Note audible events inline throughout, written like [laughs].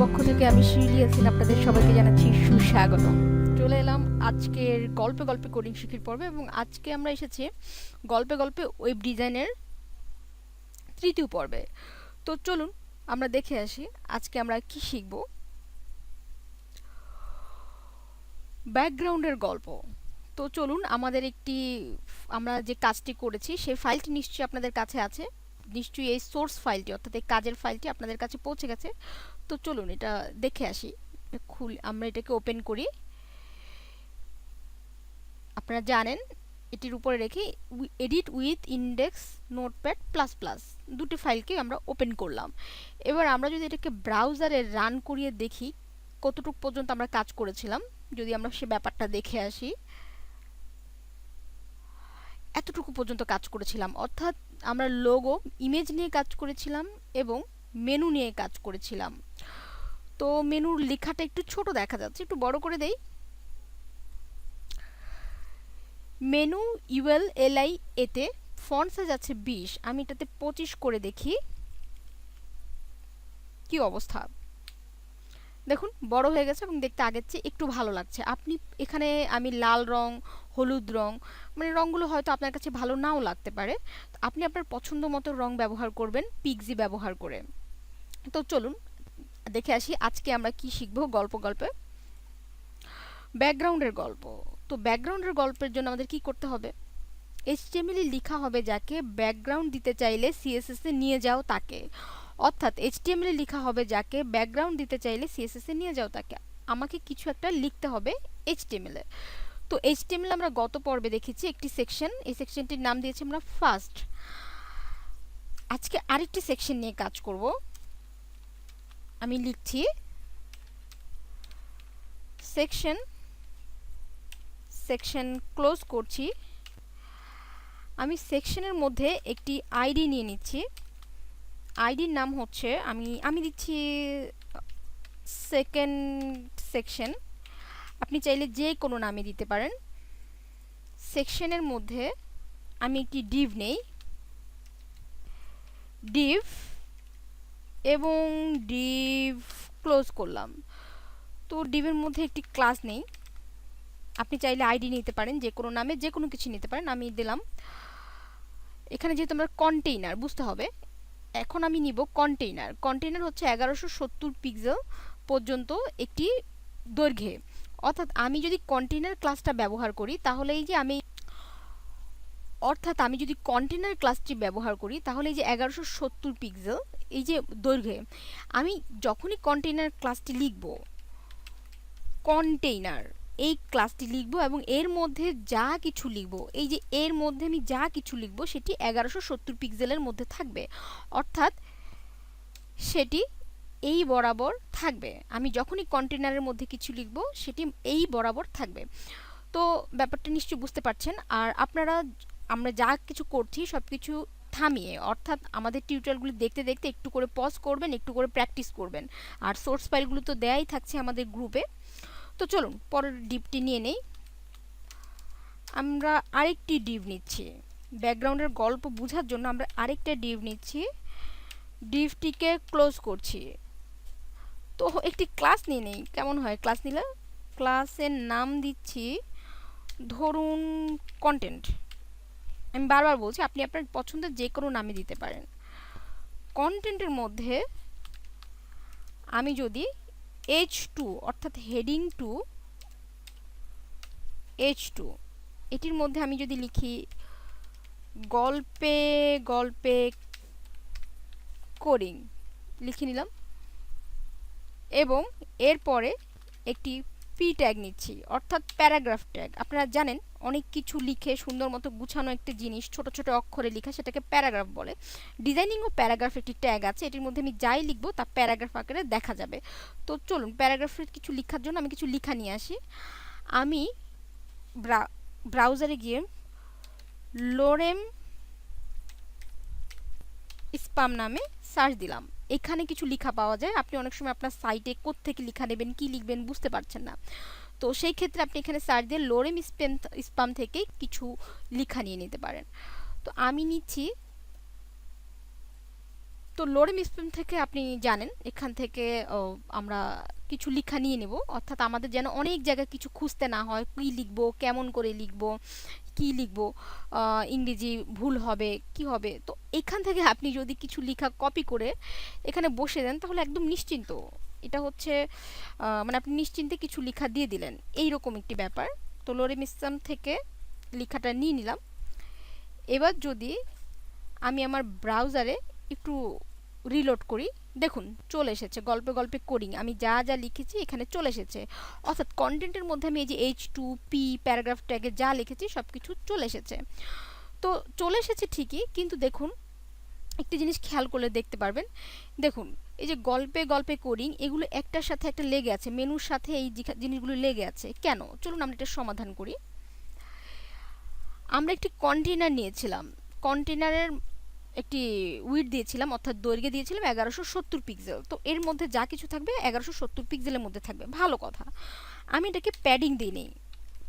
পক্ষ থেকে আমি আছেন আপনাদের সবাইকে জানাচ্ছি সুস্বাগত। চলে এলাম আজকের গল্পে গল্পে কোডিং শিখির পর্বে এবং আজকে আমরা এসেছি গল্পে গল্পে ওয়েব ডিজাইনের তৃতীয় পর্বে। তো চলুন আমরা দেখে আসি আজকে আমরা কি শিখব। ব্যাকগ্রাউন্ডের গল্প। তো চলুন আমাদের একটি, আমরা যে কাজটি করেছি সেই ফাইলটি নিশ্চয়ই আপনাদের কাছে আছে। নিশ্চয়ই এই সোর্স ফাইলটি অর্থাৎ এই কাজের ফাইলটি আপনাদের কাছে পৌঁছে গেছে। তো চলুন এটা দেখে আসি। খুল আমরা এটাকে ওপেন করি। আপনারা জানেন, এটির উপরে রেখে edit with index Notepad plus plus দুটি ফাইলকে আমরা ওপেন করলাম। এবার আমরা যদি এটাকে ব্রাউজারে রান করিয়ে দেখি, কতটুকু পর্যন্ত আমরা কাজ করেছিলাম, যদি আমরা সে ব্যাপারটা দেখে আসি। এতটুকু পর্যন্ত কাজ করেছিলাম। অর্থাৎ আমরা লোগো ইমেজ নিয়ে কাজ করেছিলাম এবং মেনু নিয়ে কাজ করেছিলাম। তো মেনুর লেখাটা একটু ছোট দেখা যাচ্ছে, একটু বড় করে দেই। মেনু ইউএল এলআই এতে ফন্ট সাইজ আছে বিশ, আমি এটাতে পঁচিশ করে দেখি। কি অবস্থা? দেখুন, বড় হয়ে গেছে এবং দেখতে আগের চেয়ে একটু ভালো লাগছে। আপনি এখানে, আমি লাল রং হলুদ রং মানে রঙগুলো হয়তো আপনার কাছে ভালো নাও লাগতে পারে। আপনি আপনার পছন্দ মতো রং ব্যবহার করবেন পিকজি ব্যবহার করে। তো চলুন, দেখে আসি আজকে আমরা কি শিখব গল্প গল্পে। ব্যাকগ্রাউন্ডের গল্প। তো ব্যাকগ্রাউন্ডের গল্পের জন্য আমাদের কি করতে হবে? এইচটিএমএল লিখা হবে যাকে ব্যাকগ্রাউন্ড দিতে চাইলে সিএসএস এ নিয়ে যাও তাকে। অর্থাৎ এইচটিএমএল লেখা হবে যাকে ব্যাকগ্রাউন্ড দিতে চাইলে সিএসএস এ নিয়ে যাও তাকে। আমাকে কিছু একটা লিখতে হবে এইচটিএমএল তো এইচটিএমএল আমরা গত পর্বে দেখেছি একটি সেকশন এই সেকশনটির নাম দিয়েছি আমরা ফার্স্ট আজকে আরেকটি সেকশন নিয়ে কাজ করব। আমি লিখছি সেকশন সেকশন ক্লোজ করছি। আমি সেকশনের মধ্যে একটি আইডি নিয়ে নিচ্ছি। আইডির নাম হচ্ছে, আমি আমি দিচ্ছি সেকেন্ড সেকশন আপনি চাইলে যে কোনো নামে দিতে পারেন। সেকশনের মধ্যে আমি একটি ডিভ নেই। ডিভ এবং ডিভ ক্লোজ করলাম। তো ডিভের মধ্যে একটি ক্লাস নেই। আপনি চাইলে আইডি নিতে পারেন, যে কোনো নামে, যে কোনো কিছু নিতে পারেন, আমি দিলাম। এখানে যেহেতু আমরা কন্টেইনার বুঝতে হবে। এখন আমি নিব কন্টেইনার কন্টেইনার হচ্ছে এগারোশো সত্তর পিক্সেল পর্যন্ত একটি দৈর্ঘ্যে। অর্থাৎ আমি যদি কন্টেনার ক্লাসটা ব্যবহার করি, তাহলে এই যে আমি অর্থাৎ আমি যদি কন্টেনার ক্লাসটি ব্যবহার করি, তাহলে এই যে এগারোশো সত্তর পিক্সেল এই যে দৈর্ঘ্যে, আমি যখনই কন্টেনার ক্লাসটি লিখব কন্টেইনার এই ক্লাসটি লিখব এবং এর মধ্যে যা কিছু লিখব, এই যে এর মধ্যে আমি যা কিছু লিখব, সেটি এগারোশো সত্তর পিক্সেলের মধ্যে থাকবে। অর্থাৎ সেটি এই বরাবর থাকবে। আমি যখনই কন্টেনারের মধ্যে কিছু লিখব, সেটি এই বরাবর থাকবে। তো ব্যাপারটা নিশ্চয়ই বুঝতে পারছেন। আর আপনারা আমরা যা কিছু করছি সব কিছু থামিয়ে, অর্থাৎ আমাদের টিউটোরিয়ালগুলি দেখতে দেখতে একটু করে পজ করবেন, একটু করে প্র্যাকটিস করবেন। আর সোর্স ফাইলগুলো তো দেয়াই থাকছে আমাদের গ্রুপে তো চলুন, পরের ডিপটি নিয়ে নেই। আমরা আরেকটি ডিভ নিচ্ছি। ব্যাকগ্রাউন্ডের গল্প বোঝার জন্য আমরা আরেকটা ডিপ নিচ্ছি। ডিপটিকে ক্লোজ করছি। তো একটি ক্লাস নিয়ে নেই, কেমন হয়? ক্লাস নিলে? ক্লাসের নাম দিচ্ছি, ধরুন কন্টেন্ট আমি বারবার বলছি, আপনি আপনার পছন্দের যে কোনো নামে দিতে পারেন। কন্টেন্টের মধ্যে আমি যদি এইচ টু অর্থাৎ হেডিং টু এইচ টু এটির মধ্যে আমি যদি লিখি, গল্পে গল্পে কোডিং লিখে নিলাম। এবং এরপরে একটি পি ট্যাগ নিচ্ছি, অর্থাৎ প্যারাগ্রাফ ট্যাগ আপনারা জানেন, অনেক কিছু লিখে সুন্দর মতো গুছানো একটি জিনিস, ছোট ছোট অক্ষরে লেখা সেটাকে প্যারাগ্রাফ বলে। ডিজাইনিং ও প্যারাগ্রাফ একটি ট্যাগ আছে, এটির মধ্যে আমি যাই লিখব, তা প্যারাগ্রাফ আকারে দেখা যাবে। তো চলুন প্যারাগ্রাফের কিছু লেখার জন্য আমি কিছু লেখা নিয়ে আসি। আমি ব্রাউজারে গিয়ে লোরেম স্পাম নামে সার্চ দিলাম। এখানে কিছু লেখা পাওয়া যায়। আপনি অনেক সময় আপনার সাইটে থেকে লেখা নেবেন, কি লিখবেন বুঝতে পারছেন না। তো সেই ক্ষেত্রে আপনি এখানে সার্চ দিয়ে লোরেম স্পেম স্পাম থেকে কিছু লেখা নিয়ে নিতে পারেন। তো আমি নিচ্ছি। তো লোরেম স্পেম থেকে আপনি জানেন, এখান থেকে আমরা কিছু লেখা নিয়ে নেব। অর্থাৎ আমাদের যেন অনেক জায়গায় কিছু খুঁজতে না হয়, কী লিখব, কেমন করে লিখব কি লিখব? ইংরেজি ভুল হবে, কি হবে? তো এখান থেকে আপনি যদি কিছু লেখা কপি করে এখানে বসে দেন, তাহলে একদম নিশ্চিন্ত। এটা হচ্ছে মানে আপনি নিশ্চিন্তে কিছু লেখা দিয়ে দিলেন। এই রকম একটি ব্যাপার। তো লোরেম স্পেম থেকে লেখাটা নিয়ে নিলাম। এবার যদি আমি আমার ব্রাউজারে একটু রিলোড করি দেখুন, চলে এসেছে, গল্পে গল্পে কোডিং আমি যা যা লিখেছি এখানে চলে এসেছে। অর্থাৎ কন্টেন্টের মধ্যে আমি এই যে এইচ টু পি প্যারাগ্রাফ ট্যাগে যা লিখেছি সব কিছু চলে এসেছে। তো চলে এসেছে ঠিকই, কিন্তু দেখুন, একটি জিনিস খেয়াল করলে দেখতে পারবেন। দেখুন, এই যে গল্পে গল্পে কোডিং এগুলো একটার সাথে একটা লেগে আছে মেনুর সাথে এই জিনিসগুলো লেগে আছে। কেন? চলুন আমরা এটা সমাধান করি। আমরা একটি কন্টেনার নিয়েছিলাম। কন্টেনারের একটি উইড দিয়েছিলাম, অর্থাৎ দৈর্ঘ্য দিয়েছিলাম এগারোশো সত্তর পিক্সেল তো এর মধ্যে যা কিছু থাকবে এগারোশো সত্তর পিক্সেলের মধ্যে থাকবে। ভালো কথা। আমি এটাকে প্যাডিং দিই নেই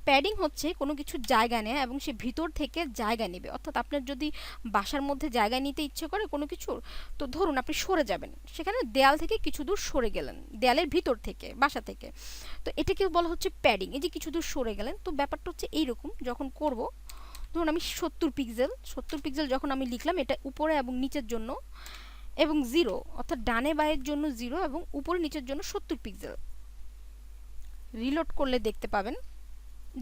প্যাডিং হচ্ছে কোনো কিছু জায়গা নেয় এবং সে ভিতর থেকে জায়গা নেবে। অর্থাৎ আপনার যদি বাসার মধ্যে জায়গা নিতে ইচ্ছে করে কোনো কিছুর তো ধরুন আপনি সরে যাবেন। সেখানে দেয়াল থেকে কিছু দূর সরে গেলেন, দেয়ালের ভিতর থেকে, বাসা থেকে। তো এটাকে বলা হচ্ছে প্যাডিং এই যে কিছু দূর সরে গেলেন, তো ব্যাপারটা হচ্ছে এইরকম। যখন করব ধরুন আমি সত্তর পিক্সেল সত্তর পিক্সেল যখন আমি লিখলাম এটা উপরে এবং নিচের জন্য, এবং জিরো অর্থাৎ ডানে বায়ের জন্য জিরো এবং উপরে নিচের জন্য সত্তর পিক্সেল রিলোড করলে দেখতে পাবেন।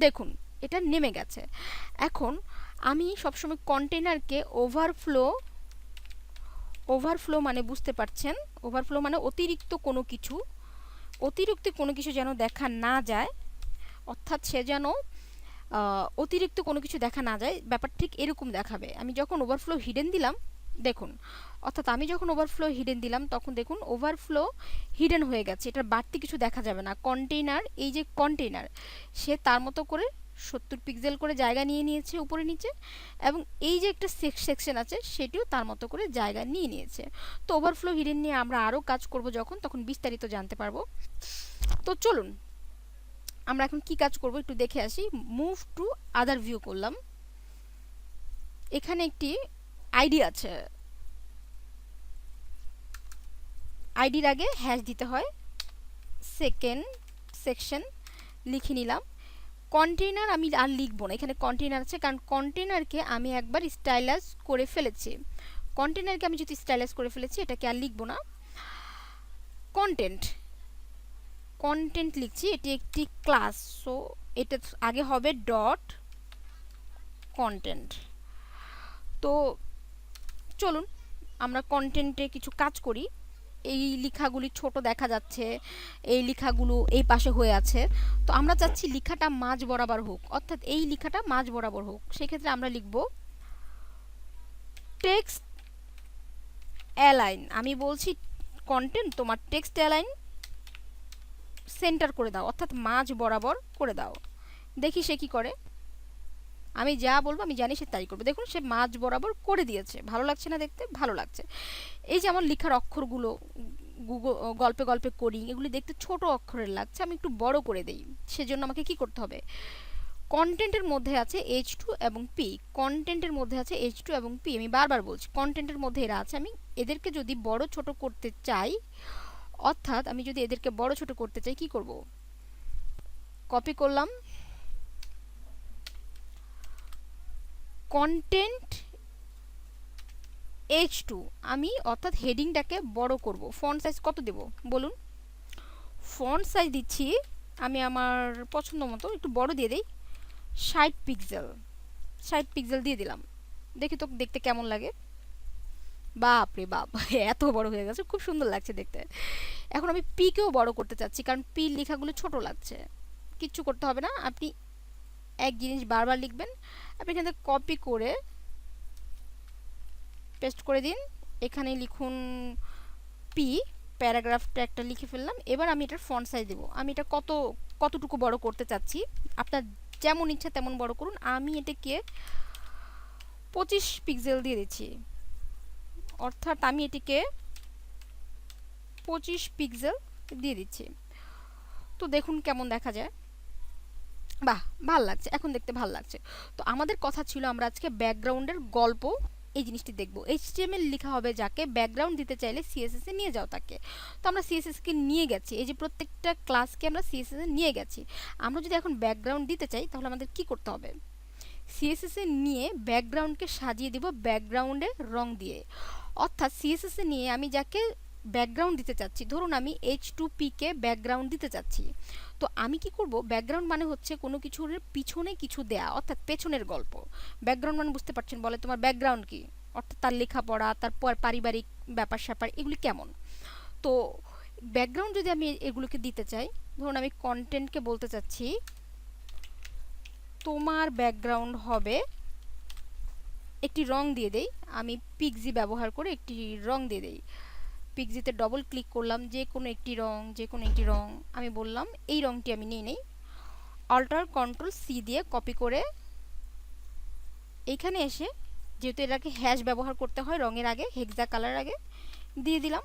দেখুন, এটা নেমে গেছে। এখন আমি সবসময় কন্টেনারকে ওভারফ্লো ওভারফ্লো মানে বুঝতে পারছেন? ওভারফ্লো মানে অতিরিক্ত কোনো কিছু। অতিরিক্ত কোনো কিছু যেন দেখা না যায়, অর্থাৎ সে যেন অতিরিক্ত কোনো কিছু দেখা না যায়, ব্যাপার ঠিক এরকম দেখাবে। আমি যখন ওভারফ্লো হিডেন দিলাম, দেখুন, অর্থাৎ আমি যখন ওভারফ্লো হিডেন দিলাম, তখন দেখুন ওভারফ্লো হিডেন হয়ে গেছে। এটার বাড়তি কিছু দেখা যাবে না। কন্টেইনার এই যে কন্টেইনার সে তার মতো করে সত্তর পিক্সেল করে জায়গা নিয়ে নিয়েছে উপরে নিচে এবং এই যে একটা সেকশন আছে, সেটিও তার মতো করে জায়গা নিয়ে নিয়েছে। তো ওভারফ্লো হিডেন নিয়ে আমরা আরও কাজ করব যখন, তখন বিস্তারিত জানতে পারব। তো চলুন আমরা এখন কি কাজ করব একটু দেখে আসি। মুভ টু আদার ভিউ করলাম। এখানে একটি আইডি আছে। আইডির আগে হ্যাশ দিতে হয়। সেকেন্ড সেকশন লিখে নিলাম। কন্টেনার আমি আর লিখব না। এখানে কন্টেনার আছে। কারণ কন্টেনারকে আমি একবার স্টাইলাস করে ফেলেছি। কন্টেনারকে আমি যদি স্টাইলাস করে ফেলেছি, এটাকে আর লিখব না। কন্টেন্ট কন্টেন্ট লিখছি, এটি একটি ক্লাস সো এটা আগে হবে ডট কন্টেন্ট তো চলুন, আমরা কন্টেন্টে কিছু কাজ করি। এই লেখাগুলি ছোট দেখা যাচ্ছে, এই লেখাগুলো এই পাশে হয়ে আছে। তো আমরা চাচ্ছি লেখাটা মাঝ বরাবর হোক, অর্থাৎ এই লেখাটা মাঝ বরাবর হোক। সেক্ষেত্রে আমরা লিখব টেক্সট অ্যালাইন আমি বলছি কন্টেন্ট তোমার টেক্সট অ্যালাইন সেন্টার করে দাও, অর্থাৎ মাঝ বরাবর করে দাও। দেখি সে কি করে। আমি যা বলব, আমি জানি সে তাই করবে। দেখুন, সে মাঝ বরাবর করে দিয়েছে। ভালো লাগছে না দেখতে? ভালো লাগছে। এই যে আমার লেখার অক্ষরগুলো গুগল গল্পে গল্পে করি এগুলি দেখতে ছোট অক্ষরের লাগছে। আমি একটু বড় করে দিই। সেজন্য আমাকে কি করতে হবে? কন্টেন্টের মধ্যে আছে এইচ টু এবং পি কন্টেন্টের মধ্যে আছে এইচ টু এবং পি আমি বারবার বলছি কন্টেন্টের মধ্যে এরা আছে। আমি এদেরকে যদি বড়, ছোট করতে চাই অর্থাৎ আমি যদি এদেরকে বড় ছোট করতে চাই, কি করব? কপি করলাম। কন্টেন্ট এইচ টু আমি অর্থাৎ হেডিংটাকে বড় করব। ফন্ট সাইজ কত দেব? বলুন। ফন্ট সাইজ দিচ্ছি, আমি আমার পছন্দ মতো একটু বড় দিয়ে দিই। ষাট পিক্সেল ষাট পিক্সেল দিয়ে দিলাম। দেখি তো দেখতে কেমন লাগে। বাপ রে [laughs] বাপ, এত বড় হয়ে গেছে, খুব সুন্দর লাগছে দেখতে। এখন আমি পিকেও বড় করতে চাচ্ছি, কারণ পি লেখাগুলো ছোট লাগছে। কিচ্ছু করতে হবে না, আপনি এক জিনিস বারবার লিখবেন, আপনি এখান থেকে কপি করে পেস্ট করে দিন। এখানে লিখুন পি প্যারাগ্রাফটা একটা লিখে ফেললাম, এবার আমি এটার ফন্ট সাইজ দেবো। আমি এটা কত, কতটুকু বড় করতে চাচ্ছি, আপনার যেমন ইচ্ছা তেমন বড় করুন। আমি এটাকে পঁচিশ পিক্সেল দিয়ে দিচ্ছি। অর্থাৎ আমি এটিকে পঁচিশ পিক্সেল দিয়ে দিচ্ছি। তো দেখুন কেমন দেখা যায়। বাহ, ভালো লাগছে, এখন দেখতে ভালো লাগছে। তো আমাদের কথা ছিল আমরা আজকে ব্যাকগ্রাউন্ডের গল্প, এই জিনিসটি দেখব। এইচটিএমএল লেখা হবে যাকে ব্যাকগ্রাউন্ড দিতে চাইলে সিএসএস নিয়ে যাও তাকে। তো আমরা সিএসএস কে নিয়ে গেছি, এই যে প্রত্যেকটা ক্লাসকে আমরা সিএসএস নিয়ে গেছি। আমরা যদি এখন ব্যাকগ্রাউন্ড দিতে চাই তাহলে আমাদের কি করতে হবে? সিএসএস এ নিয়ে ব্যাকগ্রাউন্ডকে সাজিয়ে দিব ব্যাকগ্রাউন্ডে রং দিয়ে। অর্থাৎ সিএসএস নিয়ে আমি যাকে ব্যাকগ্রাউন্ড দিতে চাচ্ছি, ধরুন আমি এইচ টু পিকে ব্যাকগ্রাউন্ড দিতে চাচ্ছি। তো আমি কি করব? ব্যাকগ্রাউন্ড মানে হচ্ছে কোনো কিছুর পিছনে কিছু দেয়া, অর্থাৎ পেছনের গল্প। ব্যাকগ্রাউন্ড মানে বুঝতে পারছেন? বলে তোমার ব্যাকগ্রাউন্ড কি? অর্থাৎ তার লেখাপড়া, তার পারিবারিক ব্যাপার স্যাপার এগুলি কেমন? তো ব্যাকগ্রাউন্ড যদি আমি এগুলোকে দিতে চাই, ধরুন আমি কন্টেন্টকে বলতে চাচ্ছি তোমার ব্যাকগ্রাউন্ড হবে একটি রং দিয়ে দেই। আমি পিকজি ব্যবহার করে একটি রং দিয়ে দেই। পিকজিতে ডবল ক্লিক করলাম, যে কোনো একটি রং, যে কোনো একটি রং। আমি বললাম, এই রংটি আমি নিয়ে নেই। অল্টার কন্ট্রোল সি দিয়ে কপি করে এইখানে এসে যেহেতু এটাকে হ্যাশ ব্যবহার করতে হয় রঙের আগে হেক্সা কালার আগে, দিয়ে দিলাম।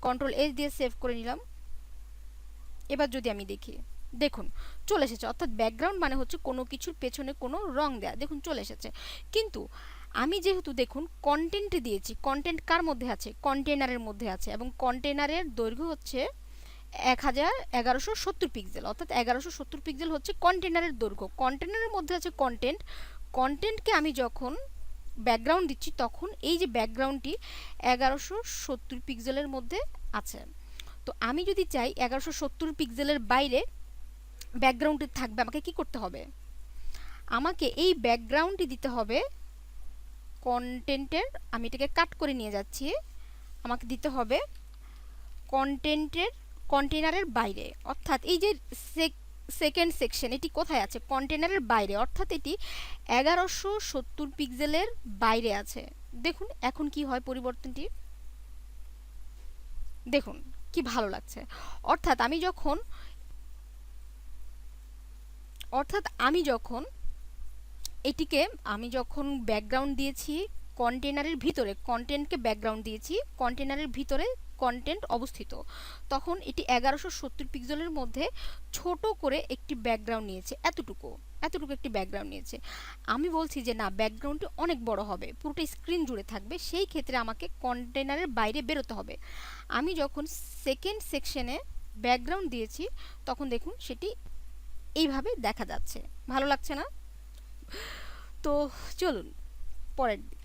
কন্ট্রোল এস দিয়ে সেভ করে নিলাম। এবার যদি আমি দেখি। দেখুন, চলে এসেছে। অর্থাৎ ব্যাকগ্রাউন্ড মানে হচ্ছে কোনো কিছুর পেছনে কোনো রং দেয়া। দেখুন, চলে এসেছে। কিন্তু আমি যেহেতু দেখুন কন্টেন্ট দিয়েছি। কন্টেন্ট কার মধ্যে আছে? কন্টেনারের মধ্যে আছে। এবং কন্টেনারের দৈর্ঘ্য হচ্ছে এক হাজার এগারোশো সত্তর পিক্সেল অর্থাৎ এগারোশো সত্তর পিক্সেল হচ্ছে কন্টেনারের দৈর্ঘ্য। কন্টেনারের মধ্যে আছে কন্টেন্ট কন্টেন্টকে আমি যখন ব্যাকগ্রাউন্ড দিচ্ছি, তখন এই যে ব্যাকগ্রাউন্ডটি এগারোশো সত্তর পিক্সেলের মধ্যে আছে। তো আমি যদি চাই এগারোশো সত্তর পিক্সেলের বাইরে ব্যাকগ্রাউন্ডটি থাকবে, আমাকে কি করতে হবে? আমাকে এই ব্যাকগ্রাউন্ডটি দিতে হবে কন্টেন্টের, আমি এটাকে কাট করে নিয়ে যাচ্ছি। আমাকে দিতে হবে কন্টেন্টের কন্টেনারের বাইরে। অর্থাৎ এই যে সেকেন্ড সেকশন এটি কোথায় আছে? কন্টেনারের বাইরে। অর্থাৎ এটি এগারোশো সত্তর পিক্সেলের বাইরে আছে। দেখুন এখন কি হয় পরিবর্তনটি। দেখুন, কি ভালো লাগছে। অর্থাৎ আমি যখন অর্থাৎ আমি যখন এটিকে, আমি যখন ব্যাকগ্রাউন্ড দিয়েছি কন্টেনারের ভিতরে কন্টেন্টকে ব্যাকগ্রাউন্ড দিয়েছি কন্টেনারের ভিতরে কন্টেন্ট অবস্থিত, তখন এটি এগারোশো সত্তর পিক্সেলের মধ্যে ছোট করে একটি ব্যাকগ্রাউন্ড নিয়েছে, এতটুকু এতটুকু একটি ব্যাকগ্রাউন্ড নিয়েছে। আমি বলছি যে, না ব্যাকগ্রাউন্ডটি অনেক বড় হবে, পুরোটা স্ক্রিন জুড়ে থাকবে, সেই ক্ষেত্রে আমাকে কন্টেনারের বাইরে বেরোতে হবে। আমি যখন সেকেন্ড সেকশনে ব্যাকগ্রাউন্ড দিয়েছি, তখন দেখুন সেটি এইভাবে দেখা যাচ্ছে। ভালো লাগছে না? তো চলুন, পরের দিন।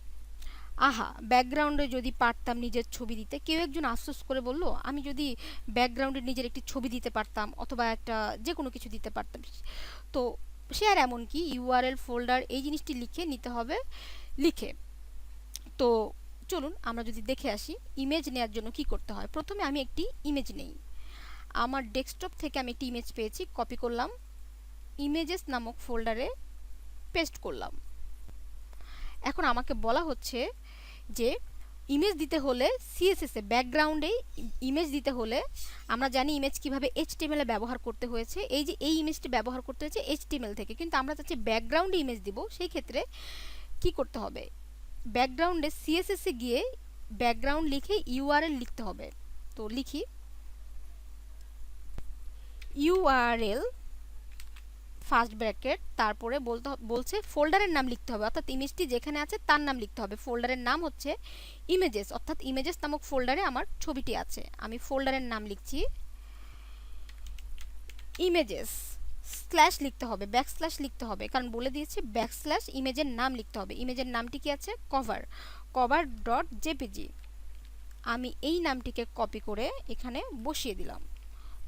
আহা, ব্যাকগ্রাউন্ডে যদি পারতাম নিজের ছবি দিতে, কেউ একজন আশ্বাস করে বলল, আমি যদি ব্যাকগ্রাউন্ডে নিজের একটি ছবি দিতে পারতাম, অথবা একটা যে কোনো কিছু দিতে পারতাম। তো সে আর এমন কি ইউআরএল ফোল্ডার, এই জিনিসটি লিখে নিতে হবে, লিখে। তো চলুন, আমরা যদি দেখে আসি, ইমেজ নেওয়ার জন্য কি করতে হয়? প্রথমে আমি একটি ইমেজ নেই। আমার ডেস্কটপ থেকে আমি একটি ইমেজ পেয়েছি, কপি করলাম। ইমেজেস নামক ফোল্ডারে পেস্ট করলাম। এখন আমাকে বলা হচ্ছে যে, ইমেজ দিতে হলে সিএসএস ব্যাকগ্রাউন্ডে ইমেজ দিতে হলে আমরা জানি ইমেজ কীভাবে এইচটিএমএল এ ব্যবহার করতে হয়েছে। এই যে এই ইমেজটি ব্যবহার করতে হয়েছে এইচটিএমএল থেকে, কিন্তু আমরা চাচ্ছি ব্যাকগ্রাউন্ডে ইমেজ দিব, সেই ক্ষেত্রে কি করতে হবে? ব্যাকগ্রাউন্ডে সিএসএস গিয়ে ব্যাকগ্রাউন্ড লিখে ইউআরএল লিখতে হবে। তো লিখি। ইউআরএল ফার্স্ট ব্র্যাকেট তারপরে বলতে বলছে ফোল্ডারের নাম লিখতে হবে। অর্থাৎ ইমেজটি যেখানে আছে তার নাম লিখতে হবে। ফোল্ডারের নাম হচ্ছে ইমেজেস অর্থাৎ ইমেজেস নামক ফোল্ডারে আমার ছবিটি আছে। আমি ফোল্ডারের নাম লিখছি ইমেজেস স্ল্যাশ লিখতে হবে ব্যাক স্ল্যাশ লিখতে হবে। কারণ বলে দিয়েছে ব্যাক স্ল্যাশ ইমেজের নাম লিখতে হবে। ইমেজের নামটি কি আছে? কভার কভার ডট জেপিজি আমি এই নামটিকে কপি করে এখানে বসিয়ে দিলাম।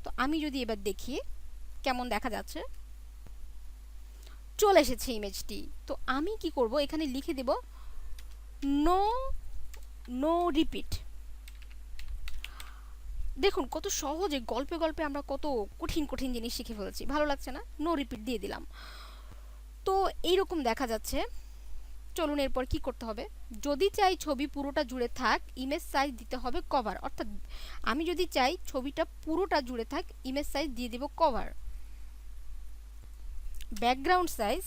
তো আমি যদি এবার দেখি, কেমন দেখা যাচ্ছে? চলে এসেছে ইমেজটি তো আমি কি করব? এখানে লিখে দেব নো নো রিপিট দেখুন, কত সহজে, গল্পে গল্পে আমরা কত কঠিন কঠিন জিনিস শিখে ফেলেছি। ভালো লাগছে না? নো রিপিট দিয়ে দিলাম। তো এইরকম দেখা যাচ্ছে। চলুন এরপর কি করতে হবে? যদি চাই ছবি পুরোটা জুড়ে থাক ইমেজ সাইজ দিতে হবে কভার অর্থাৎ আমি যদি চাই ছবিটা পুরোটা জুড়ে থাক ইমেজ সাইজ দিয়ে দেব cover background size,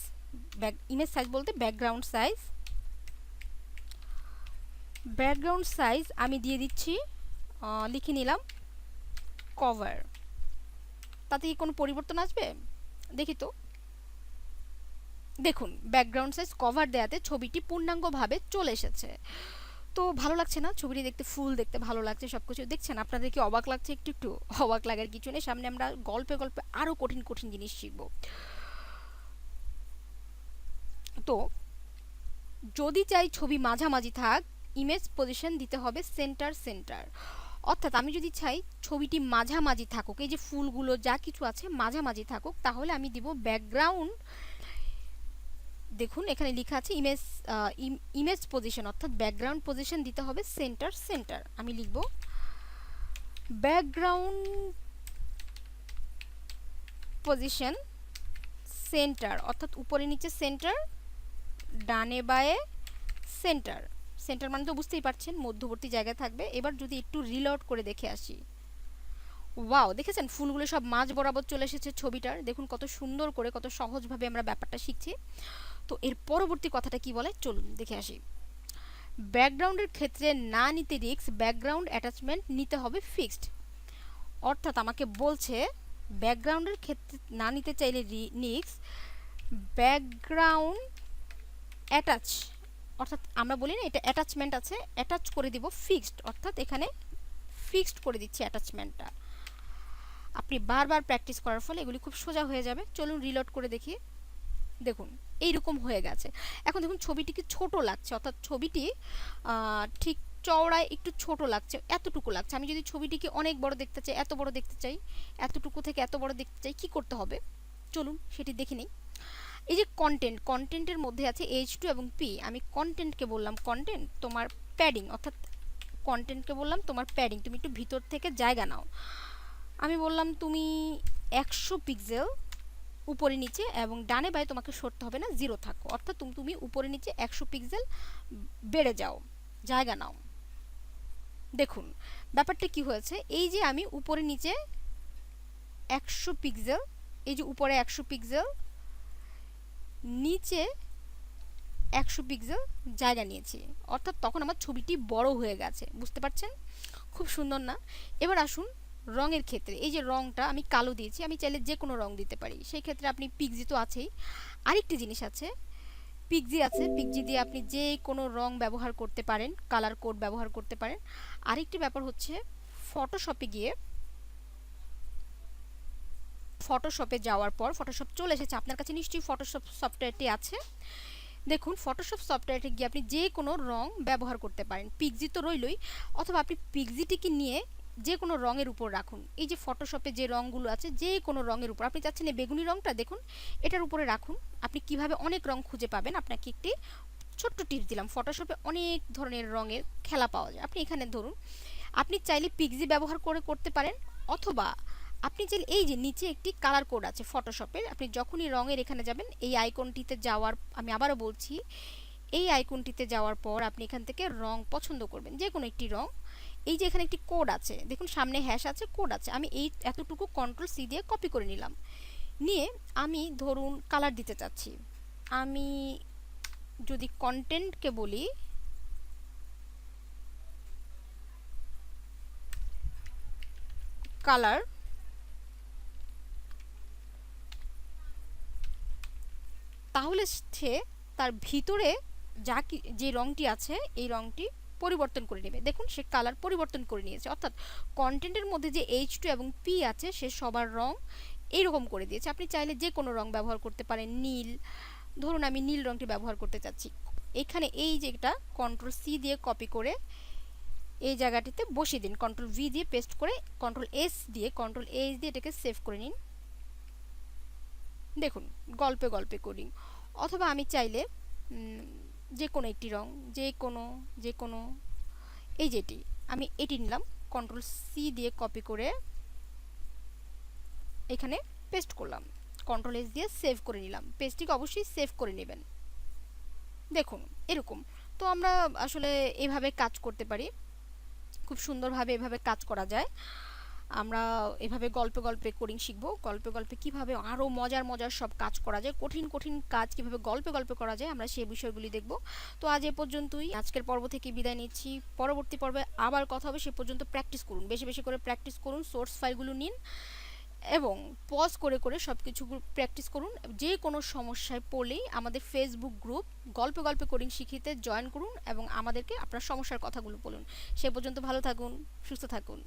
back image size বলতে ব্যাকগ্রাউন্ড সাইজ। ব্যাকগ্রাউন্ড সাইজ আমি দিয়ে দিচ্ছি লিখে নিলাম কভার তাতে কি কোনো পরিবর্তন আসবে? দেখি তো। দেখুন, ব্যাকগ্রাউন্ড সাইজ কভার দেওয়াতে ছবিটি পূর্ণাঙ্গভাবে চলে এসেছে। তো ভালো লাগছে না? ছবিটি দেখতে ফুল, দেখতে ভালো লাগছে সব কিছু দেখছেন? আপনাদের কি অবাক লাগছে? একটু একটু অবাক লাগার কিছু নেই। সামনে আমরা গল্পে গল্পে আরও কঠিন কঠিন জিনিস শিখব। তো যদি চাই ছবি মাঝামাঝি থাক ইমেজ পজিশন দিতে হবে সেন্টার সেন্টার অর্থাৎ আমি যদি চাই ছবিটি মাঝামাঝি থাকুক, এই যে ফুলগুলো যা কিছু আছে মাঝামাঝি থাকুক, তাহলে আমি দিব ব্যাকগ্রাউন্ড দেখুন, এখানে লেখা আছে ইমেজ ইমেজ পজিশন অর্থাৎ ব্যাকগ্রাউন্ড পজিশন দিতে হবে সেন্টার সেন্টার আমি লিখব ব্যাকগ্রাউন্ড পজিশন সেন্টার অর্থাৎ উপরে নিচে সেন্টার ডানে বায়ে সেন্টার। সেন্টার মানে তো বুঝতেই পারছেন, মধ্যবর্তী জায়গায় থাকবে। এবার যদি একটু রিলোড করে দেখে আসি। ওয়াও দেখেছেন? ফুলগুলো সব মাঝ বরাবর চলে এসেছে ছবিটার। দেখুন কত সুন্দর করে, কত সহজভাবে আমরা ব্যাপারটা শিখছি। তো এর পরবর্তী কথাটা কি বলে? চলুন দেখে আসি। ব্যাকগ্রাউন্ডের ক্ষেত্রে না নিতে রিক্স ব্যাকগ্রাউন্ড অ্যাটাচমেন্ট নিতে হবে ফিক্সড। অর্থাৎ আমাকে বলছে, ব্যাকগ্রাউন্ডের ক্ষেত্রে না নিতে চাইলে রিক্স ব্যাকগ্রাউন্ড অ্যাটাচ অর্থাৎ আমরা বলি না এটা অ্যাটাচমেন্ট আছে অ্যাটাচ করে দিব ফিক্সড অর্থাৎ এখানে ফিক্সড করে দিচ্ছি অ্যাটাচমেন্টটা আপনি বারবার প্র্যাকটিস করার ফলে এগুলি খুব সোজা হয়ে যাবে। চলুন রিলোড করে দেখি। দেখুন, এইরকম হয়ে গেছে। এখন দেখুন ছবিটিকে ছোট লাগছে? অর্থাৎ ছবিটি ঠিক চওড়ায় একটু ছোট লাগছে, এতটুকু লাগছে। আমি যদি ছবিটিকে অনেক বড় দেখতে চাই, এত বড় দেখতে চাই, এতটুকু থেকে এত বড় দেখতে চাই, কি করতে হবে? চলুন সেটি দেখে নিই। এই যে কন্টেন্ট কন্টেন্টের মধ্যে আছে এইচ টু এবং পি আমি কন্টেন্টকে বললাম কন্টেন্ট তোমার প্যাডিং অর্থাৎ কন্টেন্টকে বললাম তোমার প্যাডিং তুমি একটু ভিতর থেকে জায়গা নাও। আমি বললাম তুমি একশো পিক্সেল উপরে নিচে এবং ডানে বায়ে তোমাকে সরতে হবে না জিরো থাকো। অর্থাৎ তুমি তুমি উপরে নিচে একশো পিক্সেল বেড়ে যাও, জায়গা নাও। দেখুন, ব্যাপারটা কি হয়েছে? এই যে আমি উপরে নিচে একশো পিক্সেল এই যে উপরে একশো পিক্সেল নিচে একশো পিক্সেল জায়গা নিয়েছি। অর্থাৎ তখন আমার ছবিটি বড় হয়ে গেছে। বুঝতে পারছেন? খুব সুন্দর না? এবার আসুন রঙের ক্ষেত্রে। এই যে রঙটা আমি কালো দিয়েছি, আমি চাইলে যে কোনো রং দিতে পারি। সেই ক্ষেত্রে আপনি পিকজি তো আছেই। আরেকটি জিনিস আছে পিকজি আছে। পিকজি দিয়ে আপনি যে কোনো রং ব্যবহার করতে পারেন কালার কোড ব্যবহার করতে পারেন। আরেকটি ব্যাপার হচ্ছে ফটোশপে গিয়ে ফটোশপে যাওয়ার পর ফটোশপ চলে এসেছে। আপনার কাছে নিশ্চয়ই ফটোশপ সফটওয়্যারটি আছে। দেখুন ফটোশপ সফটওয়্যারটি গিয়ে আপনি যে কোনো রং ব্যবহার করতে পারেন। পিকজি তো রইলই। অথবা আপনি পিকজিটিকে নিয়ে যে কোনো রঙের উপর রাখুন। এই যে ফটোশপে যে রঙগুলো আছে, যে কোনো রঙের উপর। আপনি চাচ্ছেন এই বেগুনি রঙটা দেখুন, এটার উপরে রাখুন। আপনি কীভাবে অনেক রং খুঁজে পাবেন, আপনাকে একটি ছোট্ট টিপস দিলাম। ফটোশপে অনেক ধরনের রঙের খেলা পাওয়া যায়। আপনি এখানে ধরুন, আপনি চাইলে পিকজি ব্যবহার করে, করতে পারেন। অথবা আপনি চাইলে এই যে নিচে একটি কালার কোড আছে ফটোশপের আপনি যখনই রঙের এখানে যাবেন, এই আইকনটিতে যাওয়ার, আমি আবারও বলছি, এই আইকনটিতে যাওয়ার পর আপনি এখান থেকে রং পছন্দ করবেন যে কোনো একটি রং এই যে এখানে একটি কোড আছে, দেখুন সামনে হ্যাশ আছে কোড আছে। আমি এই এতটুকু কন্ট্রোল সি দিয়ে কপি করে নিলাম। নিয়ে আমি ধরুন কালার দিতে চাচ্ছি। আমি যদি কন্টেন্টকে বলি কালার তাহলে সে তার ভিতরে যা কি, যে রংটি আছে, এই রংটি পরিবর্তন করে নেবে। দেখুন, সে কালার পরিবর্তন করে নিয়েছে। অর্থাৎ কন্টেন্টের মধ্যে যে এইচ টু এবং পি আছে, সে সবার রং এইরকম করে দিয়েছে। আপনি চাইলে যে কোনো রং ব্যবহার করতে পারেন। নীল, ধরুন আমি নীল রংটি ব্যবহার করতে চাচ্ছি। এখানে এই যে এটা কন্ট্রোল সি দিয়ে কপি করে এই জায়গাটিতে বসিয়ে দিন। কন্ট্রোল ভি দিয়ে পেস্ট করে কন্ট্রোল এস দিয়ে কন্ট্রোল এস দিয়ে এটাকে সেভ করে নিন। দেখুন, গল্পে গল্পে করি। অথবা আমি চাইলে যে কোনো একটি রং, যে কোনো যে কোনো, এই যেটি, আমি এটি নিলাম কন্ট্রোল সি দিয়ে কপি করে এখানে পেস্ট করলাম। কন্ট্রোল এস দিয়ে সেভ করে নিলাম। পেস্টটিকে অবশ্যই সেভ করে নেবেন। দেখুন, এরকম। তো আমরা আসলে এভাবে কাজ করতে পারি। খুব সুন্দরভাবে এভাবে কাজ করা যায়। আমরা এভাবে গল্পে গল্পে কোডিং শিখব। গল্পে গল্পে কীভাবে আরও মজার মজার সব কাজ করা যায়, কঠিন কঠিন কাজ কীভাবে গল্পে গল্পে করা যায় আমরা সেই বিষয়গুলি দেখব। তো আজ এ পর্যন্তই, আজকের পর্ব থেকে বিদায় নিচ্ছি। পরবর্তী পর্বে আবার কথা হবে, সে পর্যন্ত প্র্যাকটিস করুন। বেশি বেশি করে প্র্যাকটিস করুন সোর্স ফাইলগুলো নিন এবং পজ করে করে সব কিছু প্র্যাকটিস করুন। যে কোনো সমস্যায় পড়লেই আমাদের ফেসবুক গ্রুপ গল্পে গল্পে কোডিং শিখিতে জয়েন করুন এবং আমাদেরকে আপনার সমস্যার কথাগুলো বলুন। সে পর্যন্ত ভালো থাকুন, সুস্থ থাকুন।